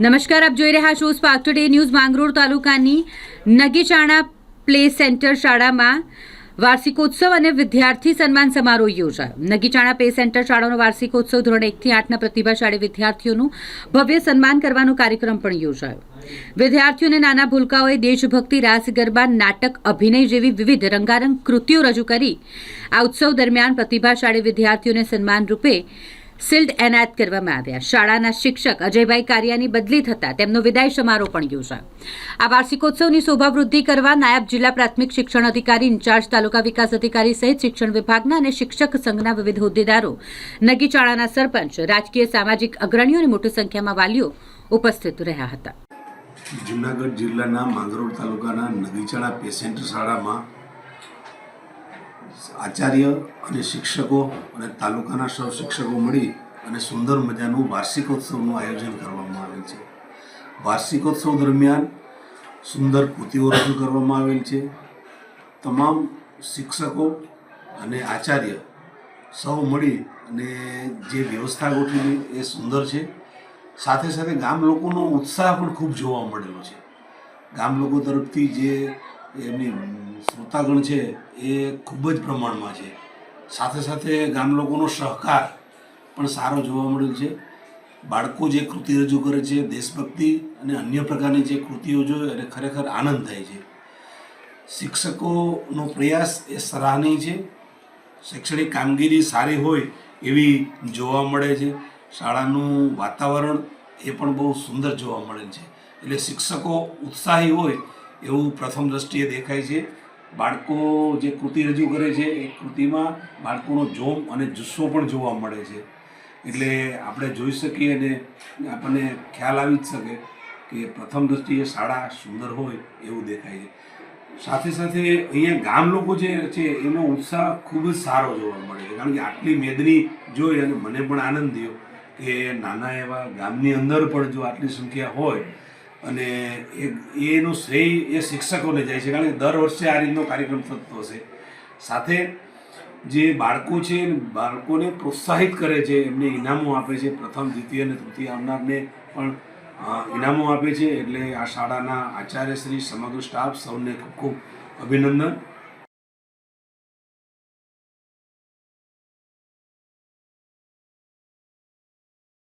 નમસ્કાર, આપ જોઈ રહ્યા છો સ્પાર્ક ટુડે ન્યૂઝ માંગરોળ તાલુકાની નગીચાણા પ્લે સેન્ટર શાળામાં વાર્ષિકોત્સવ અને વિદ્યાર્થી સન્માન સમારોહ યોજાયો. નગીચાણા પે સેન્ટર શાળાનો વાર્ષિકોત્સવ ધોરણ એકથી આઠના પ્રતિભાશાળી વિદ્યાર્થીઓનું ભવ્ય સન્માન કરવાનો કાર્યક્રમ પણ યોજાયો. વિદ્યાર્થીઓને નાના ભૂલકાઓએ દેશભક્તિ, રાસ, ગરબા, નાટક, અભિનય જેવી વિવિધ રંગારંગ કૃતિઓ રજૂ કરી આ ઉત્સવ દરમિયાન પ્રતિભાશાળી વિદ્યાર્થીઓને સન્માન રૂપે શિલ્ડ એનાયત કરવામાં આવ્યા. શાળાના શિક્ષક અજયભાઈ કારિયાની બદલી થતાં તેમનો વિદાય સમારોહ પણ યોજાયો આ વાર્ષિકોત્સવની શોભાવૃદ્ધિ કરવા નાયબ જિલ્લા પ્રાથમિક શિક્ષણ અધિકારી, ઇન્ચાર્જ તાલુકા વિકાસ અધિકારી સહિત શિક્ષણ વિભાગના અને શિક્ષક સંઘના વિવિધ હોદ્દેદારો નગીચાળાના સરપંચ, રાજકીય સામાજિક અગ્રણીઓ અને મોટી સંખ્યામાં વાલીઓ ઉપસ્થિત રહ્યા હતા. જુનાગઢ જિલ્લાના માંગરોળ તાલુકાના નગીચાળા પેસેન્ટ શાળામાં આચાર્ય અને શિક્ષકો અને તાલુકાના સૌ શિક્ષકો મળી અને સુંદર મજાનું વાર્ષિકોત્સવનું આયોજન કરવામાં આવેલ છે. વાર્ષિકોત્સવ દરમિયાન સુંદર કૃતિઓ રજૂ કરવામાં આવેલ છે. તમામ શિક્ષકો અને આચાર્ય સૌ મળી અને જે વ્યવસ્થા ગોઠવી એ સુંદર છે. સાથે સાથે ગામ લોકોનો ઉત્સાહ પણ ખૂબ જોવા મળેલો છે. ગામ લોકો તરફથી જે એમની શ્રોતાગણ છે એ ખૂબ જ પ્રમાણમાં છે. સાથે સાથે ગામ લોકોનો સહકાર પણ સારો જોવા મળેલ છે. બાળકો જે કૃતિ રજૂ કરે છે, દેશભક્તિ અને અન્ય પ્રકારની જે કૃતિઓ જોઈ અને ખરેખર આનંદ થાય છે. શિક્ષકોનો પ્રયાસ એ સરાહનીય છે. શૈક્ષણિક કામગીરી સારી હોય એવી જોવા મળે છે. શાળાનું વાતાવરણ એ પણ બહુ સુંદર જોવા મળે છે. એટલે શિક્ષકો ઉત્સાહી હોય એવું પ્રથમ દ્રષ્ટિએ દેખાય છે. બાળકો જે કૃતિ રજૂ કરે છે, એ કૃતિમાં બાળકોનો જોમ અને જુસ્સો પણ જોવા મળે છે. એટલે આપણે જોઈ શકીએ અને આપણને ખ્યાલ આવી જ શકે કે પ્રથમ દ્રષ્ટિએ શાળા સુંદર હોય એવું દેખાય છે. સાથે સાથે અહીંયા ગામ લોકો જે છે, એનો ઉત્સાહ ખૂબ જ સારો જોવા મળે છે. કારણ કે આટલી મેદની જોઈ અને મને પણ આનંદ થયો કે નાના એવા ગામની અંદર પણ જો આટલી સંખ્યા હોય અને એનું શ્રેય એ શિક્ષકોને જાય છે, કારણ કે દર વર્ષે આ રીતનો કાર્યક્રમ થતો હશે. સાથે જે બાળકો છે બાળકોને પ્રોત્સાહિત કરે છે, એમને ઇનામો આપે છે, પ્રથમ, દ્વિતીય અને તૃતીય આવનારને પણ ઇનામો આપે છે. એટલે આ શાળાના આચાર્યશ્રી, સમગ્ર સ્ટાફ સૌને ખૂબ ખૂબ અભિનંદન.